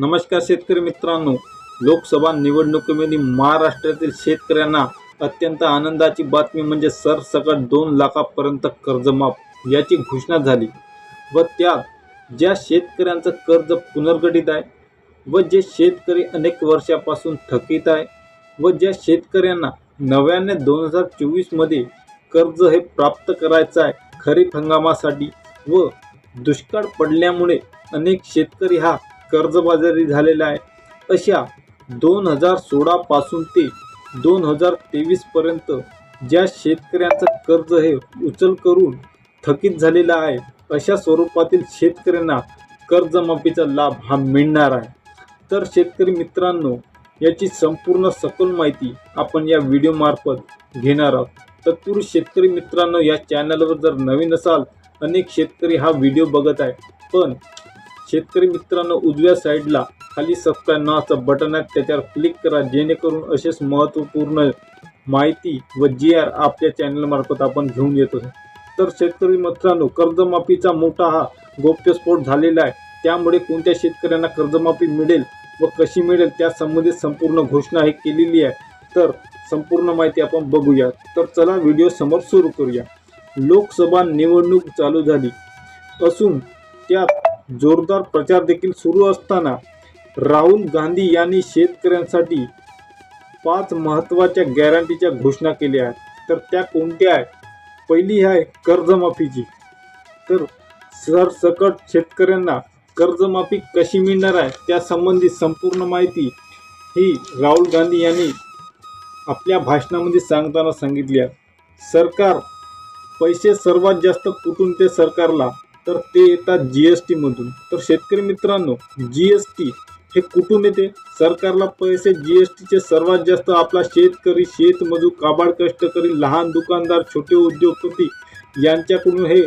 नमस्कार शेतकरी मित्रांनो. लोकसभा निवडणुकीमध्ये महाराष्ट्रातील शेतकऱ्यांना अत्यंत आनंदाची बातमी म्हणजे सरसकट दोन लाखापर्यंत कर्जमाफ याची घोषणा झाली व त्यात ज्या शेतकऱ्यांचं कर्ज पुनर्गठित आहे व जे शेतकरी अनेक वर्षापासून थकीत आहे व ज्या शेतकऱ्यांना नव्याने दोन हजार चोवीसमध्ये कर्ज हे प्राप्त करायचं आहे खरीप हंगामासाठी व दुष्काळ पडल्यामुळे अनेक शेतकरी हा कर्जबाजारी झालेला आहे. अशा दोन हजार सोळापासून ते दोन हजार तेवीसपर्यंत ज्या शेतकऱ्यांचं कर्ज हे उचल करून थकीत झालेलं आहे अशा स्वरूपातील शेतकऱ्यांना कर्जमाफीचा लाभ हा मिळणार आहे. तर शेतकरी मित्रांनो याची संपूर्ण सखोल माहिती आपण या व्हिडिओमार्फत घेणार आहोत. तत्पूर्वी शेतकरी मित्रांनो या चॅनलवर जर नवीन असाल अनेक शेतकरी हा व्हिडिओ बघत आहे पण शेतकरी मित्रांनो उजव्या साईडला खाली सबस्क्राईब नावाचं बटन आहे त्याच्यावर क्लिक करा जेणेकरून असेच महत्त्वपूर्ण माहिती व जी आर आपल्या चॅनलमार्फत आपण घेऊन येतो तर शेतकरी मित्रांनो कर्जमाफीचा मोठा हा गौप्यस्फोट झालेला आहे. त्यामुळे कोणत्या शेतकऱ्यांना कर्जमाफी मिळेल व कशी मिळेल त्या संबंधित संपूर्ण घोषणा ही केलेली आहे. तर संपूर्ण माहिती आपण बघूया. तर चला व्हिडिओ समोर सुरू करूया. लोकसभा निवडणूक चालू झाली. असून त्यात जोरदार प्रचार देखील सुरू असताना राहुल गांधी यांनी शेतकऱ्यांसाठी पाच महत्त्वाच्या गॅरंटीच्या घोषणा केल्या आहेत. तर त्या कोणत्या आहेत? पहिली आहे कर्जमाफीची. तर सरसकट शेतकऱ्यांना कर्जमाफी कशी मिळणार आहे? त्यासंबंधी संपूर्ण माहिती ही राहुल गांधी यांनी आपल्या भाषणामध्ये सांगताना सांगितली आहे. सरकार पैसे सर्वात जास्त कुठून ते सरकारला तर ते येतात जी एस टीमधून तर शेतकरी मित्रांनो जी एस टी हे कुठून येते? सरकारला पैसे जी एस टीचे सर्वात जास्त आपला शेतकरी शेतमजूर काबाड कष्टकरी लहान दुकानदार छोटे उद्योगपती यांच्याकडून हे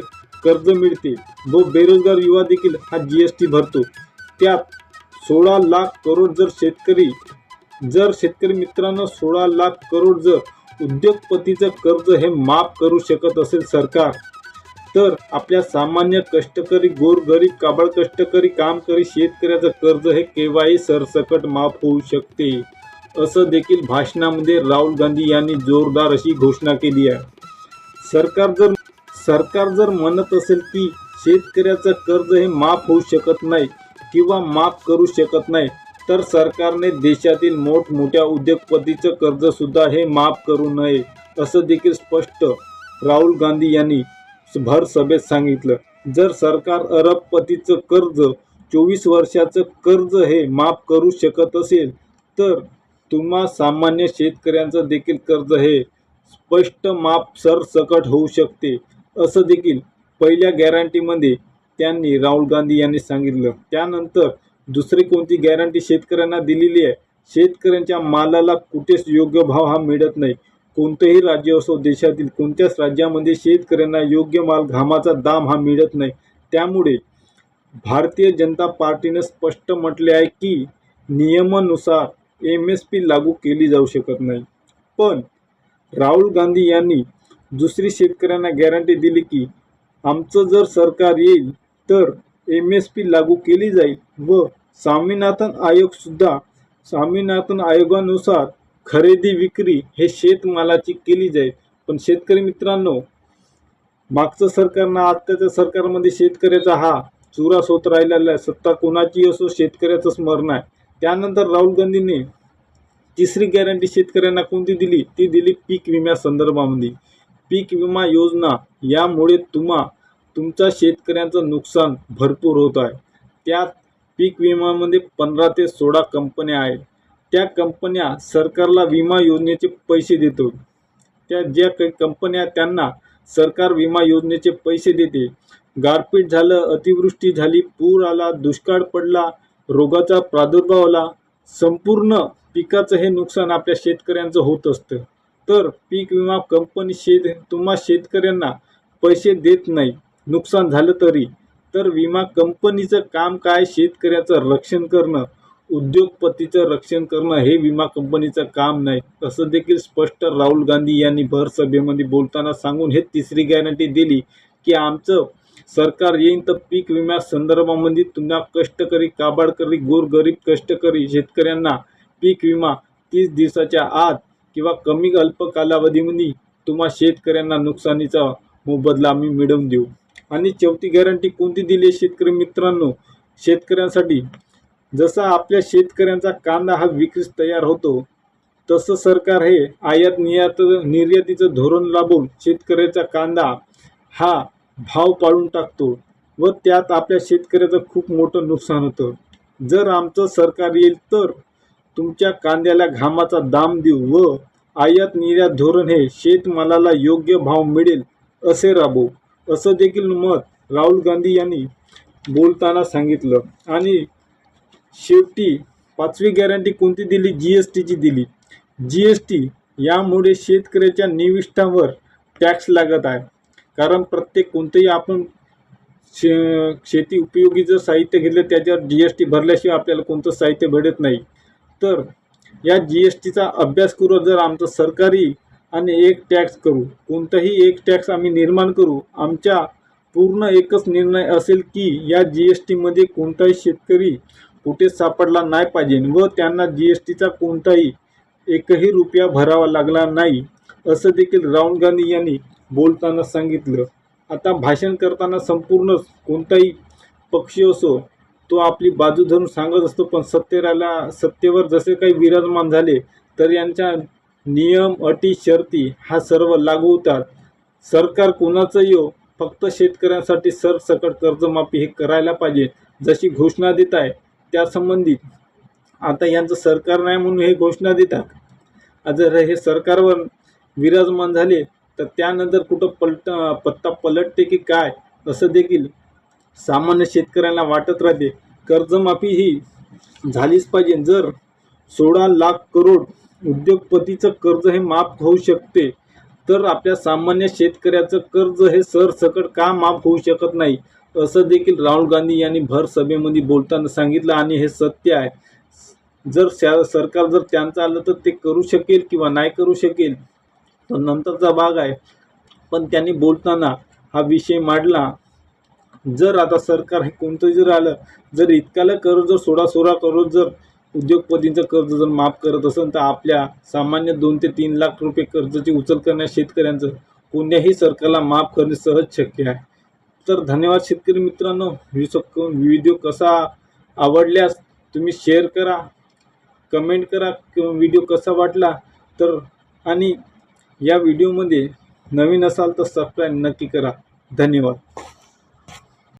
कर्ज मिळते. व बेरोजगार युवा देखील हा जी एस टी भरतो. त्यात सोळा लाख करोड जर शेतकरी जर शेतकरी मित्रांनो सोळा लाख करोड जर उद्योगपतीचं कर्ज हे माफ करू शकत असेल सरकार तर आपल्या सामान्य कष्टकरी गोरगरीब काबळ कष्टकरी कामकरी शेतकऱ्याचं कर्ज हे केव्हाही सरसकट माफ होऊ शकते. असं देखील भाषणामध्ये राहुल गांधी यांनी जोरदार अशी घोषणा केली आहे. सरकार जर सरकार जर म्हणत असेल की शेतकऱ्याचं कर्ज हे माफ होऊ शकत नाही किंवा माफ करू शकत नाही तर सरकारने देशातील मोठमोठ्या उद्योगपतीचं कर्जसुद्धा हे माफ करू नये असं देखील स्पष्ट राहुल गांधी यांनी भर सभेत सांगितलं. जर सरकार अरबपतीचं कर्ज चोवीस वर्षाचं कर्ज हे माफ करू शकत असेल तर तुम्हा सामान्य शेतकऱ्यांचं देखील कर्ज हे स्पष्ट माफ सरसकट होऊ शकते. असं देखील पहिल्या गॅरंटीमध्ये त्यांनी राहुल गांधी यांनी सांगितलं. त्यानंतर दुसरी कोणती गॅरंटी शेतकऱ्यांना दिलेली आहे? शेतकऱ्यांच्या मालाला कुठेच योग्य भाव हा मिळत नाही. कोणतंही राज्य असो देशातील कोणत्याच राज्यामध्ये शेतकऱ्यांना योग्य माल घामाचा दाम हा मिळत नाही. त्यामुळे भारतीय जनता पार्टीने स्पष्ट म्हटले आहे की नियमानुसार एम एस पी लागू केली जाऊ शकत नाही. पण राहुल गांधी यांनी दुसरी शेतकऱ्यांना गॅरंटी दिली की आमचं जर सरकार येईल तर एम एस पी लागू केली जाईल व स्वामीनाथन आयोगसुद्धा स्वामीनाथन आयोगानुसार खरेदी विक्री हे शेतमालाची केली जाईल. पण शेतकरी मित्रांनो मागचं सरकारनं आत्ताच्या सरकारमध्ये शेतकऱ्याचा हा चुरास होत राहिलेला आहे. सत्ता कोणाची असो शेतकऱ्याचं स्मरण आहे. त्यानंतर राहुल गांधींनी तिसरी गॅरंटी शेतकऱ्यांना कोणती दिली? ती दिली पीक विम्या संदर्भामध्ये. पीक विमा योजना यामुळे तुम्हा तुमच्या शेतकऱ्यांचं नुकसान भरपूर होत आहे. त्यात पीक विमामध्ये पंधरा ते सोळा कंपन्या आहेत. त्या कंपन्या सरकारला विमा योजनेचे पैसे देतो. त्या ज्या काही कंपन्या त्यांना सरकार विमा योजनेचे पैसे देते. गारपीट झालं अतिवृष्टी झाली पूर आला दुष्काळ पडला रोगाचा प्रादुर्भाव आला संपूर्ण पिकाचं हे नुकसान आपल्या शेतकऱ्यांचं होत असतं. तर पीक विमा कंपनी शेत तुम्हा शेतकऱ्यांना पैसे देत नाही नुकसान झालं तरी. तर विमा कंपनीचं काम काय शेतकऱ्याचं रक्षण करणं उद्योगपतीचं रक्षण करणं हे विमा कंपनीचं काम नाही. असं देखील स्पष्ट राहुल गांधी यांनी भर सभेमध्ये बोलताना सांगून हे तिसरी गॅरंटी दिली की आमचं सरकार येईन तर पीक विम्या संदर्भामध्ये तुम्हा कष्टकरी काबाडकरी गोरगरीब कष्टकरी शेतकऱ्यांना पीक विमा तीस दिवसाच्या आत किंवा कमी अल्प कालावधीमध्ये तुम्हा शेतकऱ्यांना नुकसानीचा मोबदला आम्ही मिळवून देऊ. आणि चौथी गॅरंटी कोणती दिली आहे शेतकरी मित्रांनो? शेतकऱ्यांसाठी जसा आपल्या शेतकऱ्यांचा कांदा हा विक्रीस तयार होतो तसं सरकार हे आयात निर्यात निर्यातीचं धोरण राबवून शेतकऱ्याचा कांदा हा भाव पाळून टाकतो व त्यात आपल्या शेतकऱ्याचं खूप मोठं नुकसान होतं. जर आमचं सरकार येईल तर तुमच्या कांद्याला घामाचा दाम देऊ व आयात निर्यात धोरण हे शेतमालाला योग्य भाव मिळेल असे राबवू. असं देखील मत राहुल गांधी यांनी बोलताना सांगितलं आणि शेवटी पाचवी गॅरंटी कोणती दिली? जी एस टीची दिली. जी एस टी यामुळे शेतकऱ्याच्या निविष्ठावर टॅक्स लागत आहे. कारण प्रत्येक कोणतंही आपण शे शेती उपयोगी जर साहित्य घेतलं त्याच्यावर जी एस टी भरल्याशिवाय आपल्याला कोणतं साहित्य भेटत नाही. तर या जी एस टीचा अभ्यास करून जर आमचं सरकारी आणि एक टॅक्स करू कोणताही एक टॅक्स आम्ही निर्माण करू आमच्या पूर्ण एकच निर्णय असेल की या जी एस टीमध्ये कोणताही शेतकरी कुठे सापडला नाही पाहिजे व त्यांना जी एस टीचा कोणताही एकही रुपया भरावा लागला नाही असं देखील राहुल गांधी यांनी बोलताना सांगितलं. आता भाषण करताना संपूर्ण कोणताही पक्ष असो तो आपली बाजू धरून सांगत असतो पण सत्तेराला सत्तेवर जसे काही विराजमान झाले तर यांच्या नियम अटी शर्ती हा सर्व लागू होतात. सरकार कोणाचं येऊ हो, फक्त शेतकऱ्यांसाठी सरसकट कर्जमाफी हे करायला पाहिजे जशी घोषणा देत आहे त्यासंबंधी आता यांचं सरकार नाही म्हणून हे घोषणा देतात. जर हे सरकारवर विराजमान झाले तर त्यानंतर कुठं पलट पत्ता पलटते की काय असं देखील सामान्य शेतकऱ्यांना वाटत राहते. कर्जमाफी ही झालीच पाहिजे. जर सोळा लाख करोड उद्योगपतीचं कर्ज हे माफ होऊ शकते तर आपल्या सामान्य शेतकऱ्याचं कर्ज हे सरसकट का माफ होऊ शकत नाही? असं देखील राहुल गांधी यांनी भर सभेमध्ये बोलताना सांगितलं आणि हे सत्य आहे. जर सरकार जर त्यांचं आलं तर ते करू शकेल किंवा नाही करू शकेल तो नंतरचा भाग आहे. पण त्यांनी बोलताना हा विषय मांडला. जर आता सरकार हे कोणतं जर आलं जर इतकाला कर्ज जर सोळा सोळा करोड जर उद्योगपतींचं कर्ज जर माफ करत असेल तर आपल्या सामान्य दोन ते तीन लाख रुपये कर्जाची उचल करण्या शेतकऱ्यांचं कोणत्याही सरकारला माफ करणे सहज शक्य आहे. तर धन्यवाद शेतकरी मित्रांनो. व्हिडिओ कसा आवडल्यास तुम्ही शेअर करा कमेंट करा किंवा व्हिडिओ कसा वाटला तर आणि या व्हिडिओमध्ये नवीन असाल तर सबस्क्राईब नक्की करा. धन्यवाद.